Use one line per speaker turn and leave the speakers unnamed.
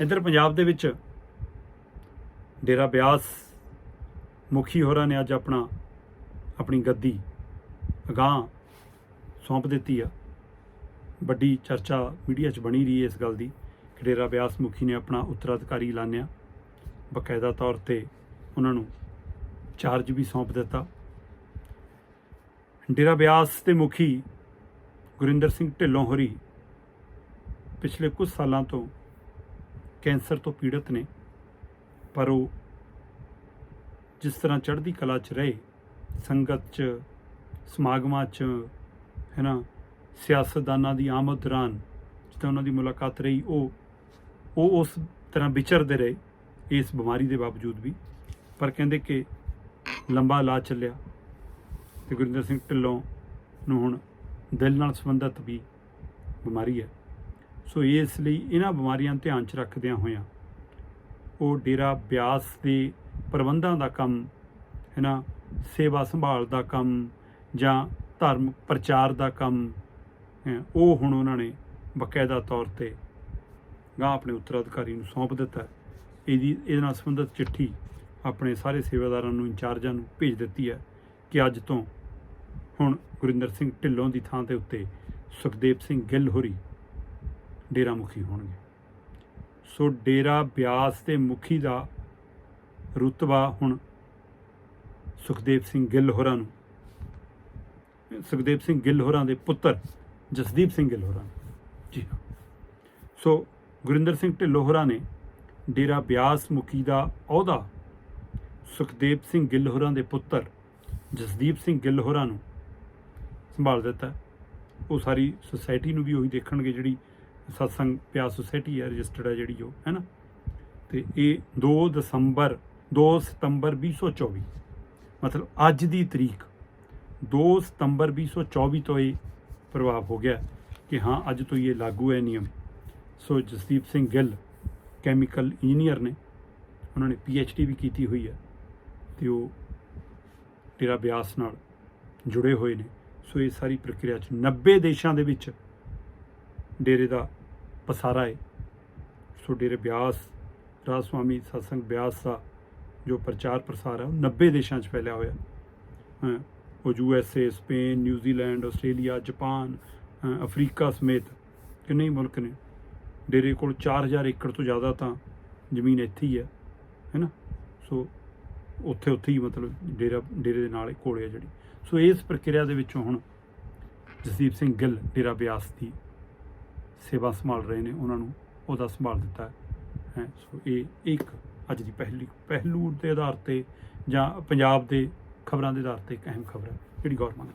ਇੱਧਰ ਪੰਜਾਬ ਦੇ ਵਿੱਚ ਡੇਰਾ ਬਿਆਸ ਮੁਖੀ ਹੋਰਾਂ ਨੇ ਅੱਜ ਆਪਣਾ, ਆਪਣੀ ਗੱਦੀ ਅਗਾਂਹ ਸੌਂਪ ਦਿੱਤੀ ਆ। ਵੱਡੀ ਚਰਚਾ ਮੀਡੀਆ 'ਚ ਬਣੀ ਰਹੀ ਹੈ ਇਸ ਗੱਲ ਦੀ ਕਿ ਡੇਰਾ ਬਿਆਸ ਮੁਖੀ ਨੇ ਆਪਣਾ ਉੱਤਰਾਧਿਕਾਰੀ ਐਲਾਨਿਆ। ਬਕਾਇਦਾ ਤੌਰ ਤੇ ਉਹਨਾਂ ਨੂੰ ਚਾਰਜ ਵੀ ਸੌਂਪ ਦਿੱਤਾ। ਡੇਰਾ ਬਿਆਸ ਦੇ ਮੁਖੀ ਗੁਰਿੰਦਰ ਸਿੰਘ ਢਿੱਲੋਂ ਹੋਰੀ ਪਿਛਲੇ ਕੁਝ ਸਾਲਾਂ ਤੋਂ ਕੈਂਸਰ ਤੋਂ ਪੀੜਤ ਨੇ, ਪਰ ਉਹ ਜਿਸ ਤਰ੍ਹਾਂ ਚੜ੍ਹਦੀ ਕਲਾ 'ਚ ਰਹੇ, ਸੰਗਤ 'ਚ, ਸਮਾਗਮਾਂ 'ਚ ਹੈ ਨਾ ਸਿਆਸਤਦਾਨਾਂ ਦੀ ਆਮਦ ਦੌਰਾਨ ਜਿੱਦਾਂ ਉਹਨਾਂ ਦੀ ਮੁਲਾਕਾਤ ਰਹੀ, ਉਹ ਉਹ ਉਸ ਤਰ੍ਹਾਂ ਵਿਚਰਦੇ ਰਹੇ, ਇਸ ਬਿਮਾਰੀ ਦੇ ਬਾਵਜੂਦ ਵੀ। ਪਰ ਕਹਿੰਦੇ ਕਿ ਲੰਬਾ ਇਲਾਜ ਚੱਲਿਆ ਤੇ ਗੁਰਿੰਦਰ ਸਿੰਘ ਢਿੱਲੋਂ ਨੂੰ ਹੁਣ ਦਿਲ ਨਾਲ ਸੰਬੰਧਿਤ ਵੀ ਬਿਮਾਰੀ ਹੈ। ਸੋ ਇਸ ਲਈ ਇਹਨਾਂ ਬਿਮਾਰੀਆਂ ਧਿਆਨ 'ਚ ਰੱਖਦਿਆਂ ਹੋਇਆਂ ਉਹ ਡੇਰਾ ਬਿਆਸ ਦੇ ਪ੍ਰਬੰਧਾਂ ਦਾ ਕੰਮ ਹੈ ਨਾ ਸੇਵਾ ਸੰਭਾਲ ਦਾ ਕੰਮ ਜਾਂ ਧਰਮ ਪ੍ਰਚਾਰ ਦਾ ਕੰਮ ਉਹ ਹੁਣ ਉਹਨਾਂ ਨੇ ਬਕਾਇਦਾ ਤੌਰ ਤੇ ਗਾਂ ਆਪਣੇ ਉੱਤਰਾਧਿਕਾਰੀ ਨੂੰ ਸੌਂਪ ਦਿੱਤਾ। ਇਹਦੀ, ਇਹਦੇ ਨਾਲ ਸੰਬੰਧਿਤ ਚਿੱਠੀ ਆਪਣੇ ਸਾਰੇ ਸੇਵਾਦਾਰਾਂ ਨੂੰ, ਇੰਚਾਰਜਾਂ ਨੂੰ ਭੇਜ ਦਿੱਤੀ ਹੈ ਕਿ ਅੱਜ ਤੋਂ ਹੁਣ ਗੁਰਿੰਦਰ ਸਿੰਘ ਢਿੱਲੋਂ ਦੀ ਥਾਂ ਦੇ ਉੱਤੇ ਸੁਖਦੇਵ ਸਿੰਘ ਗਿੱਲ ਹੋਰੀ ਡੇਰਾ ਮੁਖੀ ਹੋਣਗੇ। ਸੋ ਡੇਰਾ ਬਿਆਸ ਦੇ ਮੁਖੀ ਦਾ ਰੁਤਬਾ ਹੁਣ ਸੁਖਦੇਵ ਸਿੰਘ ਗਿੱਲ ਹੋਰਾਂ ਨੂੰ। ਸੁਖਦੇਵ ਸਿੰਘ ਗਿੱਲ ਹੋਰਾਂ ਦੇ ਪੁੱਤਰ ਜਸਦੀਪ ਸਿੰਘ ਗਿੱਲ ਹੋਰਾਂ ਨੂੰ। ਜੀ ਹਾਂ। ਸੋ ਗੁਰਿੰਦਰ ਸਿੰਘ ਢਿੱਲੋਂ ਹੋਰਾਂ ਨੇ ਡੇਰਾ ਬਿਆਸ ਮੁਖੀ ਦਾ ਅਹੁਦਾ ਸੁਖਦੇਵ ਸਿੰਘ ਗਿੱਲ ਹੋਰਾਂ ਦੇ ਪੁੱਤਰ ਜਸਦੀਪ ਸਿੰਘ ਗਿੱਲ ਹੋਰਾਂ ਨੂੰ ਸੰਭਾਲ ਦਿੱਤਾ। ਉਹ ਸਾਰੀ ਸੁਸਾਇਟੀ ਨੂੰ ਵੀ ਉਹੀ ਦੇਖਣਗੇ ਜਿਹੜੀ ਸਤਸੰਗ ਪਿਆਸ ਸੁਸਾਇਟੀ ਹੈ, ਰਜਿਸਟਰਡ ਹੈ ਜਿਹੜੀ ਉਹ, ਹੈ ਨਾ? ਤੇ ਇਹ 2 ਦਸੰਬਰ 2 ਸਤੰਬਰ 2024 ਮਤਲਬ ਅੱਜ ਦੀ ਤਰੀਕ 2 ਸਤੰਬਰ 2024 ਤੋਂ ਇਹ ਪ੍ਰਭਾਵ ਹੋ ਗਿਆ ਕਿ ਹਾਂ, ਅੱਜ ਤੋਂ ਇਹ ਲਾਗੂ ਹੈ ਨਿਯਮ। So Jasdeep Singh Gill chemical engineer ਨੇ, ਉਹਨਾਂ ਨੇ ਡੀ ਵੀ ਕੀਤੀ ਹੋਈ ਹੈ ਤੇ ਉਹ ਡੇਰਾ ਬਿਆਸ ਨਾਲ ਜੁੜੇ ਹੋਏ ਨੇ। ਸੋ ਇਹ ਸਾਰੀ ਪ੍ਰਕਿਰਿਆ ਚ 90 ਦੇਸ਼ਾਂ ਦੇ ਵਿੱਚ ਡੇਰੇ ਦਾ ਪਸਾਰਾ ਹੈ ਸੋ ਡੇਰੇ ਬਿਆਸ ਰਾਜ ਸਵਾਮੀ ਸਤਸੰਗ ਬਿਆਸ ਦਾ ਜੋ ਪ੍ਰਚਾਰ ਪ੍ਰਸਾਰ ਹੈ, ਉਹ 90 ਦੇਸ਼ਾਂ 'ਚ ਫੈਲਿਆ ਹੋਇਆ। ਹੈ ਉਹ U S A, Spain, New Zealand, Australia, Japan Africa ਸਮੇਤ ਕਿੰਨੇ ਮੁਲਕ ਨੇ। ਡੇਰੇ ਕੋਲ 4000 ਏਕੜ ਤੋਂ ਜ਼ਿਆਦਾ ਤਾਂ ਜ਼ਮੀਨ ਇੱਥੇ ਹੀ ਹੈ ਹੈਨਾ ਸੋ ਉੱਥੇ ਉੱਥੇ ਹੀ ਮਤਲਬ ਡੇਰਾ, ਡੇਰੇ ਦੇ ਨਾਲ ਹੀ ਕੋਲੇ ਆ ਜਿਹੜੀ। ਸੋ ਇਸ ਪ੍ਰਕਿਰਿਆ ਦੇ ਵਿੱਚੋਂ ਹੁਣ ਜਸਦੀਪ ਸਿੰਘ ਗਿੱਲ, ਡੇਰਾ ਬਿਆਸ ਦੀ ਸੇਵਾ ਸੰਭਾਲ ਰਹੇ ਨੇ, ਉਹਨਾਂ ਨੂੰ ਉਹਦਾ ਸੰਭਾਲ ਦਿੱਤਾ ਹੈ। ਸੋ ਇਹ ਇੱਕ ਅੱਜ ਦੀ ਪਹਿਲੀ, ਪਹਿਲੂ ਦੇ ਆਧਾਰ ਤੇ ਜਾਂ ਪੰਜਾਬ ਦੇ ਖਬਰਾਂ ਦੇ ਆਧਾਰ ਤੇ ਇੱਕ ਅਹਿਮ ਖਬਰ ਹੈ, ਜਿਹੜੀ ਗੌਰ ਮੰਗਦੀ